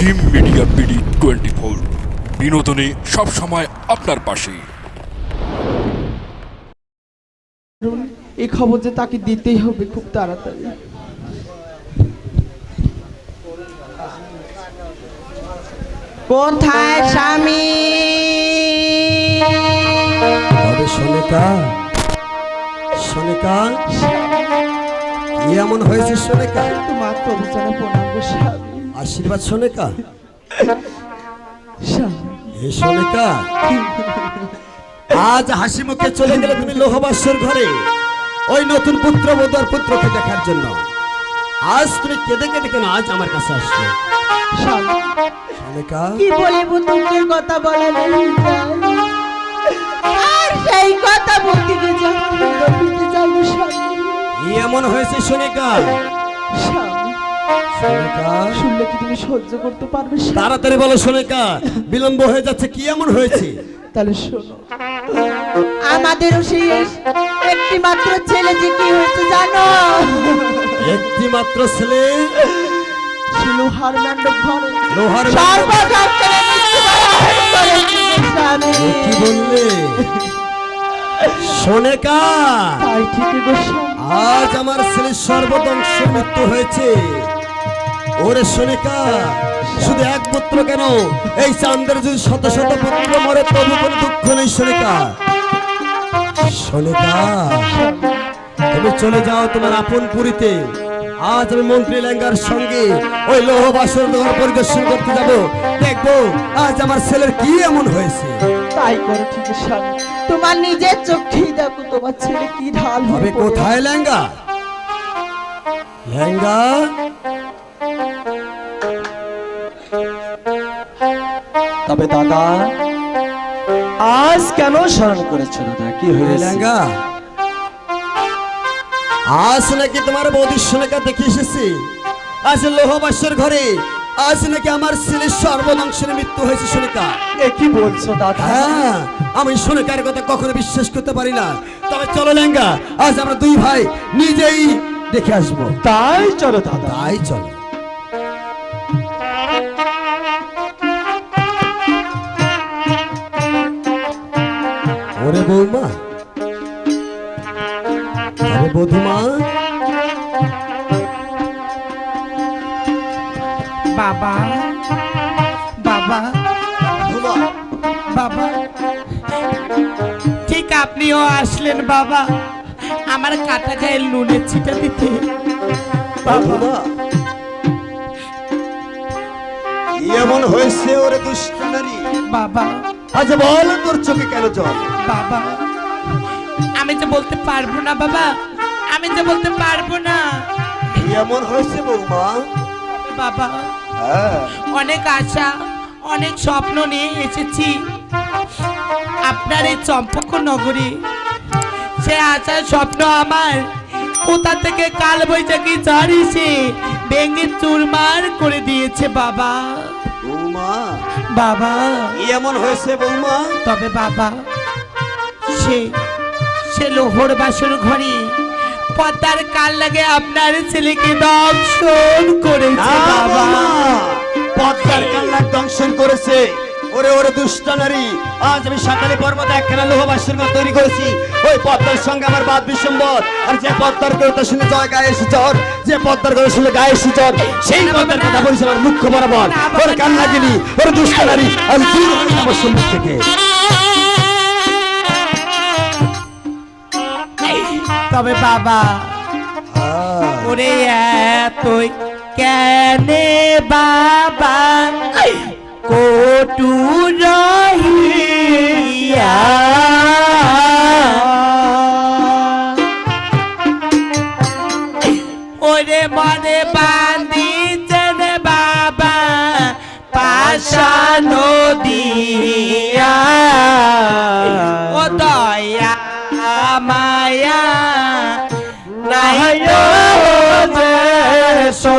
Jim media BD twenty four বিনোদনে সবসময় আপনার পাশে। এই খবর যে তাকে দিতেই হবে খুব তাড়াতাড়ি। কোথায় স্বামী? তবে সোনিকা সোনিকা এমন হয়েছে সোনিকা? তোমার প্রবচনে প্রণাম গো স্বামী। আশীর্বাদ সোনিকা। হে সোনিকা আজ হাসি মুখে চলে গেলে তুমি লোহবাসর ঘরে ওই নতুন পুত্র বধুর পুত্রকে দেখার জন্য। আজ তুমি কেঁদে কেঁদে কেন আজ আমার কাছে স্বামী সোনিকা। কি বলিব দুঃখের কথা বলা নেই আর সেই কথা বলতে গিয়ে যখন স্বামী কি এমন হয়েছে সোনিকা? শুনলে কি তুমি সহ্য করতে পারবে? তাড়াতাড়ি বলো সোনিকা বিলম্ব হয়ে যাচ্ছে কি এমন হয়েছে? তাহলে শোনো। আমাদেরও সেই একটি মাত্র ছেলে যে কি হয়েছে জানো? একটি মাত্র ছেলে ছিল ঘরে। লোহার। এ কি বললে? সোনেকা আজ আমার ছেলের সর্বদংশ মৃত্যু হয়েছে। ওরে সোনেকা শুধু এক পুত্র কেন? এই চান্দের যদি শত শত পুত্র মরে তবু কোনো দুঃখ নেই সোনেকা সোনেকা তুমি চলে যাও তোমার আপন পুরীতে। আজ আমি মন্ত্রী লেঙ্গার সঙ্গে ওই লৌহ ঘর পরিদর্শন করতে যাব। দেখব আজ আমার ছেলের কি এমন হয়েছে। তাই করো ঠিক স্বামী। তোমার নিজের চোখেই দেখো তোমার ছেলে কি ঢাল হবে কোথায় লেঙ্গা? লেঙ্গা? তবে দাদা আজ কেন স্মরণ করেছ দাদা? কি হয়েছে? আজ নাকি তোমার বৌদির সোনাকা দেখে এসেছি। আজ লোহবাসের ঘরে আজ নাকি আমার ছেলের সর্বমাংসের মৃত্যু হয়েছে সোনিকা। এ কি বলছো দাদা? হ্যাঁ আমি সোনিকার কথা কখনো বিশ্বাস করতে পারি না। তবে চলো লেঙ্গা আজ আমরা দুই ভাই নিজেই দেখে আসব। তাই চলো দাদা। তাই চলো। বৌমা? আরে বধুমা বাবা বাবা বাবা ঠিক আপনিও আসলেন বাবা আমার কাটা গায়ে নুনের ছিটা দিতে। বাবা। এমন হয়েছে ওরে দুষ্ট নারী। বাবা আজ বল তোর চোখে কেন জল? বাবা আমি যে বলতে পারব না বাবা আমি যে বলতে পারব না। এমন হয়েছে বৌমা? বাবা হ্যাঁ। অনেক আশা অনেক স্বপ্ন নিয়ে এসেছি। আপনার এই চম্পক নগরী সে আশার স্বপ্ন আমার। কোথা থেকে কাল বৈশাখী ঝড় এসে ভেঙে চুরমার করে দিয়েছে বাবা। বাবা। এমন হয়েছে বৌমা। তবে বাবা সে সে লোহর বাসর ঘরে পদ্মার কাল লাগে আপনার ছেলেকে দংশন করেছে বাবা। পদ্মার লাগে দংশন করেছে। ওরে ওরে দুষ্ট নারী আজ আমি সকালে পর্বতে একখানা লোহবাসের ঘর তৈরি করেছি। ওই পদ্মার সঙ্গে আমার বাদ বিশ্বম্বর আর যে পদ্মার কথা শুনে জয় গায়ে এসে জ্বর যে পদ্মার কথা শুনে গায়ে এসে জ্বর সেই পদ্মার কথা বলছে আমার মুখ্য বরাবর। ওর কান্না গিনি ওরে দুষ্ট নারী আমি দূর আমার সম্মুখ থেকে। তবে বাবা ওরে এতই কেনে বাবা? কটু রহিয়া। ওরে মনে বান্দিছেন বাবা পাশা নদিয়া। ও দয়া মায়া নাই সো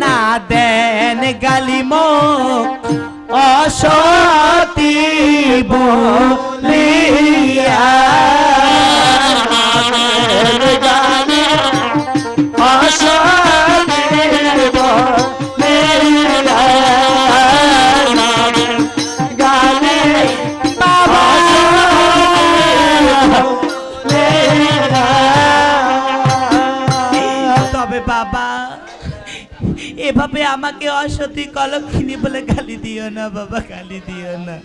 না দেন গালিম অসতি আমাকে অসতী কলক্ষিনী বলে গালি দিও না বাবা গালি দিও না।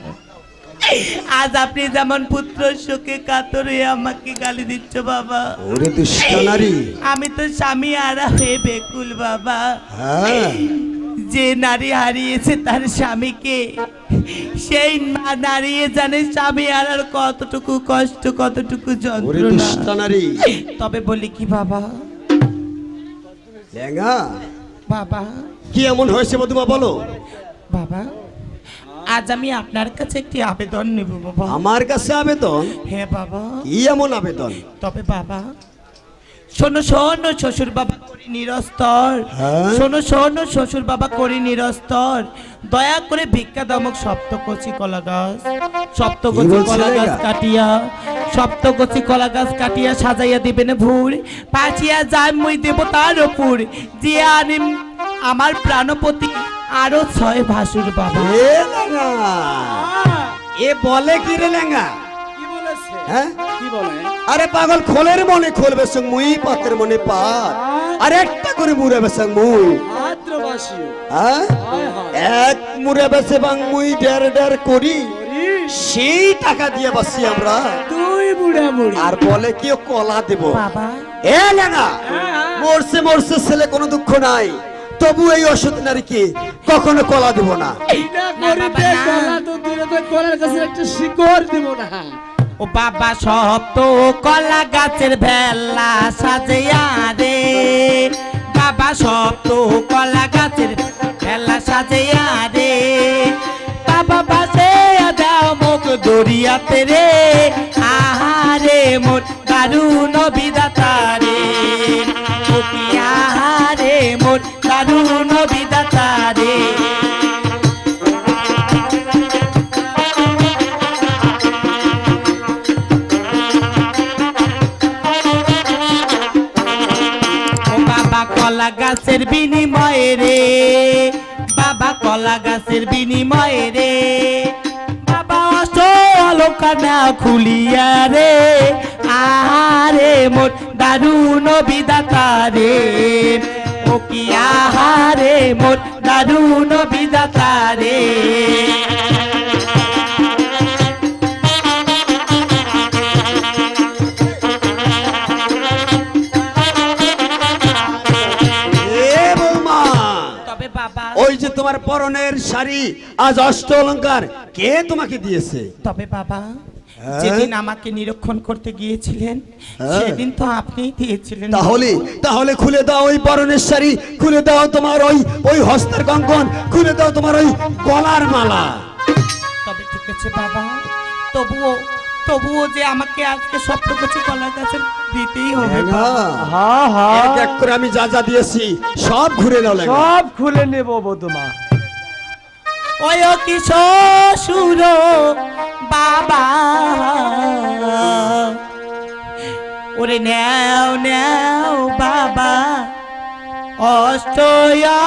আজ আপনি যেমন পুত্র শোকে কাতরে আমাকে গালি দিচ্ছ বাবা। ওরে দুষ্ট নারী। আমি তো স্বামী আরা হয়ে বেকুল বাবা। হ্যাঁ। যে নারী হারিয়েছে তার স্বামীকে সেই নারী জানে স্বামী হারার কতটুকু কষ্ট কতটুকু যন্ত্রণা। তবে বলি কি বাবা? বাবা কি এমন হয়েছে মধুমা বলো? বাবা আজ আমি আপনার কাছে একটি আবেদন নেব বাবা। আমার কাছে আবেদন? হ্যাঁ বাবা। কি এমন আবেদন? তবে বাবা শোনো শোনো শ্বশুর বাবা করি নিরস্তর। হ্যাঁ? শোনো শোনো শ্বশুর বাবা করি নিরস্তর। দয়া করে ভিক্ষা দমক সপ্তকচি কলা গাছ সপ্তকচি কলা গাছ কাটিয়া সপ্তকচি কলা গাছ কাটিয়া সাজাইয়া দিবেন ভুর পাচিয়া যাই মুই দেব তার ওপর যে আনিম আমার প্রাণপতি আরও ছয় ভাসুর বাবা। এ এ বলে কি রে লেঙ্গা? হ্যাঁ? কি বলে? আরে পাগল খোলের মনে খোলবে সঙ্গ মুই পাতের মনে পাত। আর একটা করে মুড়ে বেসং মুই। হ্যাঁ? হায় হায়। এক মুড়ে বেসে বাং মুই ডের ডের করি। সেই টাকা দিয়ে বাসি আমরা। তুই বুড়া বুড়ি আর বলে কি কলা দেব। এ লেঙ্গা মরছে মরছে ছেলে কোনো দুঃখ নাই। তবু এই অসৎ নারীকে কখনো কলা দেব না। ও বাবা সব তো কলা গাছের ভেলা সাজিয়া রে বাবা সব তো কলা গাছের ভেলা সাজিয়া রে বাবা বাসে দাও মুখ দরিয়াতে রে। আহারে মোর দারুণ বিদাতা গাছের বিনিময়ে রে। বাবা কলা গাছের বিনিময়ে রে। বাবা অলঙ্কার খুলিয়া রে। আহারে মোর দারুণ বিদাতা রে। ও কি আহারে মোর দারুণ বিদাতা রে। পরনের শাড়ি আজ অষ্ট অলংকার কে তোমাকে দিয়েছে? তবে বাবা হ্যাঁ? যেদিন আমাকে নিরীক্ষণ করতে গিয়েছিলেন হ্যাঁ। সেদিন তো আপনিই দিয়েছিলেন। তাহলে তাহলে খুলে দাও ওই পরনের শাড়ি খুলে দাও তোমার ওই ওই হস্তের কঙ্কন খুলে দাও তোমার ওই গলার মালা। তবে ঠিক আছে বাবা তবুও তবুও যে আমাকে আজকে সপ্তকচি কলা গাছের দিতেই হবে লেঙ্গা, হা হা এক এক করে আমি যা যা দিয়েছি সব ঘুরে নাও সব খুলে নেব বধুমা ওই ও কি শ্বশুর বাবা। ওরে নেও নেও বাবা অষ্টয়ালঙ্কার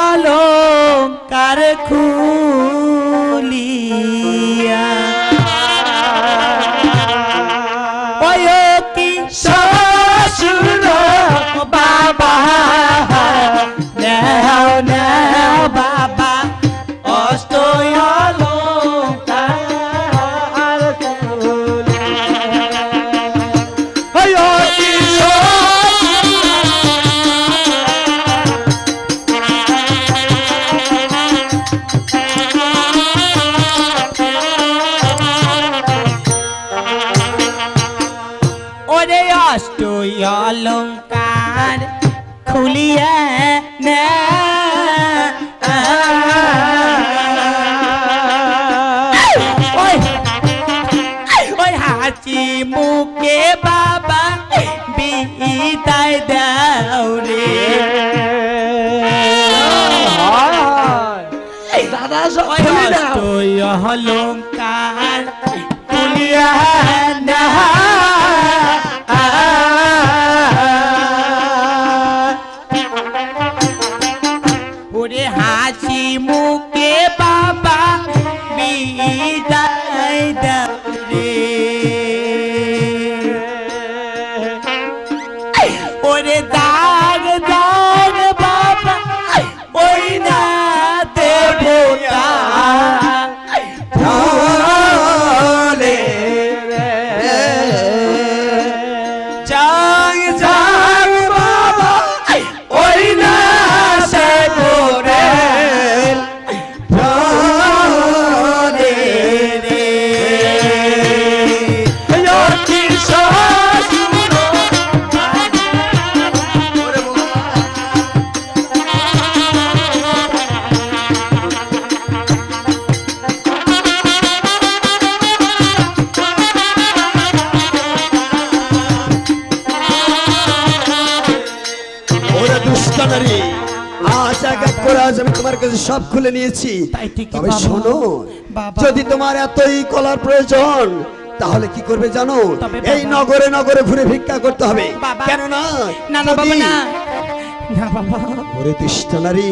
খুলিয়া ওরে অষ্ট অলঙ্কার খুলিয়া নে। হাসি মুখে বাবা বিদায় দাও রে। সব ওই খুলে দাও। অষ্টই অলঙ্কার তুলিয়া না। নারী আজ এক এক করে আজ আমি তোমার কাছে সব খুলে নিয়েছি। তবে শোনো যদি তোমার এতই কলার প্রয়োজন তাহলে কি করবে জানো? এই নগরে নগরে ঘুরে ভিক্ষা করতে হবে। কেননা না না বাবা না। না বাবা ওরে দুষ্ট নারী